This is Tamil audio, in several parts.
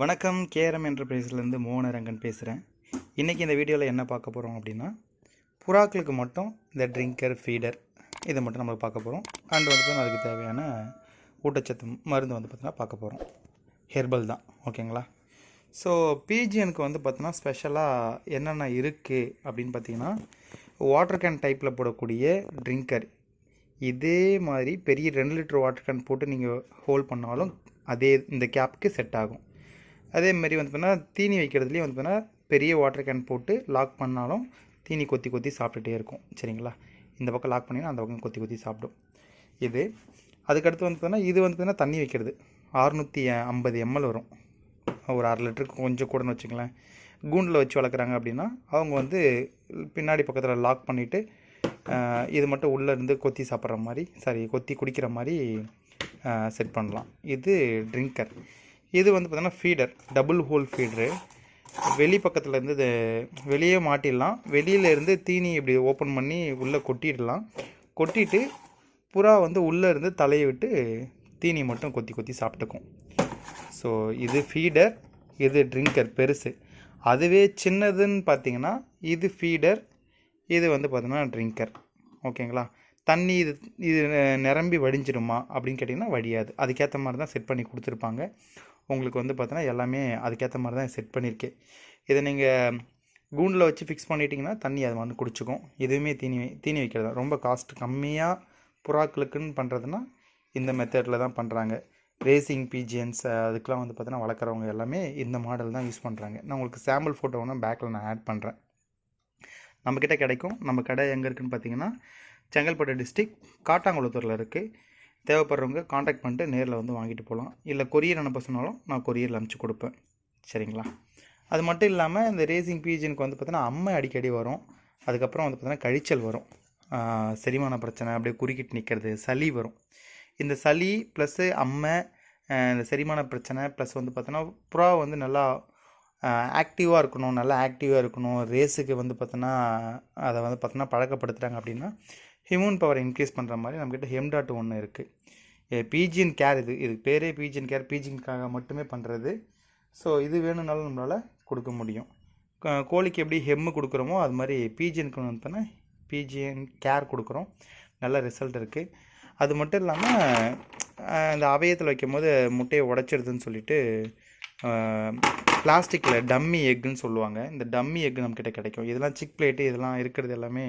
வணக்கம் கேரம் என்டர்பிரைஸ்லேருந்து மோகனரங்கன் பேசுகிறேன். இன்றைக்கி இந்த வீடியோவில் என்ன பார்க்க போகிறோம் அப்படின்னா புறாக்களுக்கு மட்டும் இந்த ட்ரிங்கர் ஃபீடர் இதை மட்டும் நம்ம பார்க்க போகிறோம் அண்ட் வந்து அதுக்கு தேவையான ஊட்டச்சத்து மருந்து வந்து பார்த்தீங்கன்னா பார்க்க போகிறோம் ஹெர்பல் தான் ஓகேங்களா? ஸோ பிஜிஎனுக்கு வந்து பார்த்தோன்னா ஸ்பெஷலாக என்னென்ன இருக்குது அப்படின்னு பார்த்தீங்கன்னா வாட்டர் கேன் டைப்பில் போடக்கூடிய ட்ரிங்கர். இதே மாதிரி பெரிய ரெண்டு லிட்டர் வாட்டர் கேன் போட்டு நீங்கள் ஹோல்ட் பண்ணாலும் அதே இந்த கேப்புக்கு செட் ஆகும். அதே மாதிரி வந்து பார்த்தீங்கன்னா தீனி வைக்கிறதுலேயும் வந்து பார்த்தீங்கன்னா பெரிய வாட்டர் கேன் போட்டு லாக் பண்ணாலும் தீனி கொத்தி கொத்தி சாப்பிட்டுட்டே இருக்கும். சரிங்களா? இந்த பக்கம் லாக் பண்ணிங்கன்னா அந்த பக்கம் கொத்தி கொத்தி சாப்பிடும். இது அதுக்கடுத்து வந்து பார்த்தீங்கன்னா இது வந்து பார்த்தீங்கன்னா தண்ணி வைக்கிறது. அறுநூற்றி ஐம்பது எம்எல் வரும். ஒரு அரை லிட்டருக்கு கொஞ்சம் கூடன்னு வச்சுங்களேன் கூண்டில் வச்சு வளர்க்குறாங்க அப்படின்னா அவங்க வந்து பின்னாடி பக்கத்தில் லாக் பண்ணிவிட்டு இது மட்டும் உள்ளே இருந்து கொத்தி சாப்பிட்ற மாதிரி சாரி கொத்தி குடிக்கிற மாதிரி செட் பண்ணலாம். இது ட்ரிங்கர் இது வந்து பார்த்தீங்கன்னா ஃபீடர் டபுள் ஹோல் ஃபீடரு வெளி பக்கத்தில் இருந்து இது வெளியே மாட்டிடலாம். வெளியிலேருந்து தீனி இப்படி ஓப்பன் பண்ணி உள்ளே கொட்டிடலாம். கொட்டிட்டு புறா வந்து உள்ளே இருந்து தலையை விட்டு தீனி மட்டும் கொத்தி கொத்தி சாப்பிட்டுக்கும். ஸோ இது ஃபீடர் இது ட்ரிங்கர் பெருசு. அதுவே சின்னதுன்னு பார்த்தீங்கன்னா இது ஃபீடர் இது வந்து பார்த்திங்கன்னா ட்ரிங்கர் ஓகேங்களா தண்ணி இது இது நிரம்பி வடிஞ்சிடுமா அப்படின்னு கேட்டிங்கன்னா வடியாது. அதுக்கேற்ற மாதிரி தான் செட் பண்ணி கொடுத்துருப்பாங்க. உங்களுக்கு வந்து பார்த்தீங்கன்னா எல்லாமே அதுக்கேற்ற மாதிரி தான் செட் பண்ணியிருக்கேன் இதை நீங்கள் கூண்டில் வச்சு ஃபிக்ஸ் பண்ணிட்டீங்கன்னா தண்ணி அது வந்து குடிச்சிக்கும். இதுவுமே தீனி தீனி வைக்கிறது தான் ரொம்ப காஸ்ட் கம்மியாக புறாக்களுக்குன்னு பண்ணுறதுனா இந்த மெத்தடில் தான் பண்ணுறாங்க ரேசிங் பீஜியன்ஸ் அதுக்கெலாம் வந்து பார்த்தீங்கன்னா வளர்க்குறவங்க எல்லாமே இந்த மாடல் தான் யூஸ் பண்ணுறாங்க நான் உங்களுக்கு சாம்பிள் ஃபோட்டோ வேணால் பேக்கில் நான் ஆட் பண்ணுறேன் நம்மக்கிட்ட கிடைக்கும். நம்ம கடை எங்கே இருக்குதுன்னு பார்த்தீங்கன்னா செங்கல்பட்டு டிஸ்ட்ரிக் காட்டாங்குளத்தூரில் இருக்குது தேவைப்படுறவங்க காண்டாக்ட் பண்ணிட்டு நேரில் வந்து வாங்கிட்டு போகலாம் இல்லை கொரியர் அனுப்ப சொன்னாலும் நான் கொரியரில் அனுப்பிச்சி கொடுப்பேன். சரிங்களா? அது மட்டும் இல்லாமல் இந்த ரேசிங் பீஜனுக்கு வந்து பார்த்தீங்கன்னா அம்மை அடிக்கடி வரும். அதுக்கப்புறம் வந்து பார்த்தீங்கன்னா கழிச்சல் வரும். செரிமான பிரச்சனை அப்படியே குறுக்கிட்டு நிற்கிறது சளி வரும். இந்த சளி ப்ளஸ்ஸு அம்மை இந்த செரிமான பிரச்சனை ப்ளஸ் வந்து பார்த்தோன்னா புறா வந்து நல்லா ஆக்டிவாக இருக்கணும் நல்லா ஆக்டிவாக இருக்கணும். ரேஸுக்கு வந்து பார்த்தோன்னா அதை வந்து பார்த்தோன்னா பழக்கப்படுத்துகிறாங்க அப்படின்னா ஹியூமன் பவர் இன்க்ரீஸ் பண்ணுற மாதிரி நம்மக்கிட்ட ஹெம்டாட் ஒன்று இருக்குது பிஜிஎன் கேர் இது. இது பேரே பிஜிஎன் கேர். பிஜிஎன்காக மட்டுமே பண்ணுறது ஸோ இது வேணும்னாலும் நம்மளால் கொடுக்க முடியும். கோழிக்கு எப்படி ஹெம்மு கொடுக்குறோமோ அது மாதிரி பிஜிஎனுக்கு வந்து பிஜிஎன் கேர் கொடுக்குறோம். நல்ல ரிசல்ட் இருக்குது அது மட்டும் இல்லாமல் இந்த அவயத்தில் வைக்கும் போது முட்டையை உடச்சிடுதுன்னு சொல்லிட்டு பிளாஸ்டிக்கில் டம்மி எக்குன்னு சொல்லுவாங்க. இந்த டம்மி எக்கு நம்மக்கிட்ட கிடைக்கும். இதெல்லாம் சிக் பிளேட்டு இதெல்லாம் இருக்கிறது எல்லாமே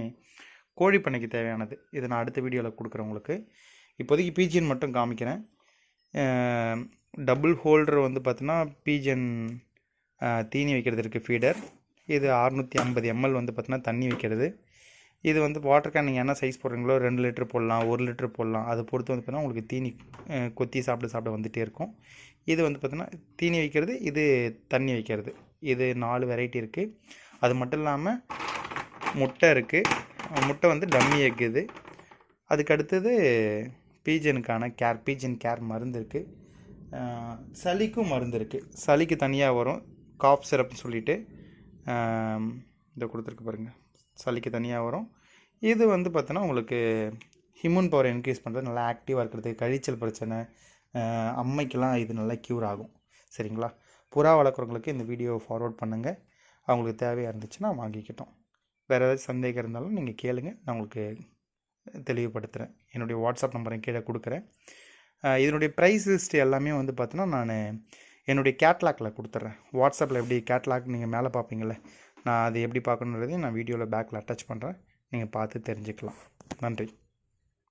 கோழி பண்ணைக்கு தேவையானது. இதை நான் அடுத்த வீடியோவில் கொடுக்குறேன் உங்களுக்கு. இப்போதைக்கு பீஜியன் மட்டும் காமிக்கிறேன். டபுள் ஹோல்டர் வந்து பார்த்தீங்கன்னா பீஜன் தீனி வைக்கிறது இருக்குது ஃபீடர் இது அறுநூற்றி ஐம்பது எம்எல் வந்து பார்த்தீங்கன்னா தண்ணி வைக்கிறது. இது வந்து வாட்டர் கேன் நீங்கள் என்ன சைஸ் போடுறீங்களோ ரெண்டு லிட்டர் போடலாம் ஒரு லிட்டர் போடலாம். அதை பொறுத்து வந்து பார்த்தீங்கன்னா உங்களுக்கு தீனி கொத்தி சாப்பிட சாப்பிட வந்துகிட்டே இருக்கும். இது வந்து பார்த்தீங்கன்னா தீனி வைக்கிறது இது தண்ணி வைக்கிறது. இது நாலு வெரைட்டி இருக்குது அது மட்டும் இல்லாமல் முட்டை இருக்குது முட்டை வந்து டம்மி எக் இது. அதுக்கு அடுத்தது பீஜனுக்கான கேர் பீஜன் கேர் மருந்து இருக்குது சளிக்கும் மருந்து இருக்குது சளிக்கு தனியாக வரும். காஃப் சிரப்னு சொல்லிவிட்டு இதை கொடுத்துருக்கு பாருங்கள் சளிக்கு தனியாக வரும். இது வந்து பார்த்தோன்னா உங்களுக்கு ஹியூமன் பவர் இன்க்ரீஸ் பண்ணுறது நல்லா ஆக்டிவாக இருக்கிறது கழிச்சல் பிரச்சனை அம்மைக்கெல்லாம் இது நல்லா க்யூர் ஆகும். சரிங்களா? புறா வளர்க்குறவங்களுக்கு இந்த வீடியோவை ஃபார்வர்ட் பண்ணுங்கள் அவங்களுக்கு தேவையாக இருந்துச்சுன்னா வாங்கிக்கிட்டோம். வேறு ஏதாவது சந்தேகம் இருந்தாலும் நீங்கள் கேளுங்கள் நான் உங்களுக்கு தெளிவுபடுத்துகிறேன் என்னுடைய வாட்ஸ்அப் நம்பரை கீழே கொடுக்குறேன். இதனுடைய ப்ரைஸ் லிஸ்ட் எல்லாமே வந்து பார்த்தோன்னா நான் என்னுடைய கேட்லாக்ல கொடுத்துட்றேன் வாட்ஸ்அப்பில் எப்படி கேட்லாக் நீங்கள் மேலே பார்ப்பீங்களே நான் அது எப்படி பார்க்கணுன்றதையும் நான் வீடியோவில் பேக்கில் அட்டாச் பண்ணுறேன் நீங்கள் பார்த்து தெரிஞ்சுக்கலாம். நன்றி.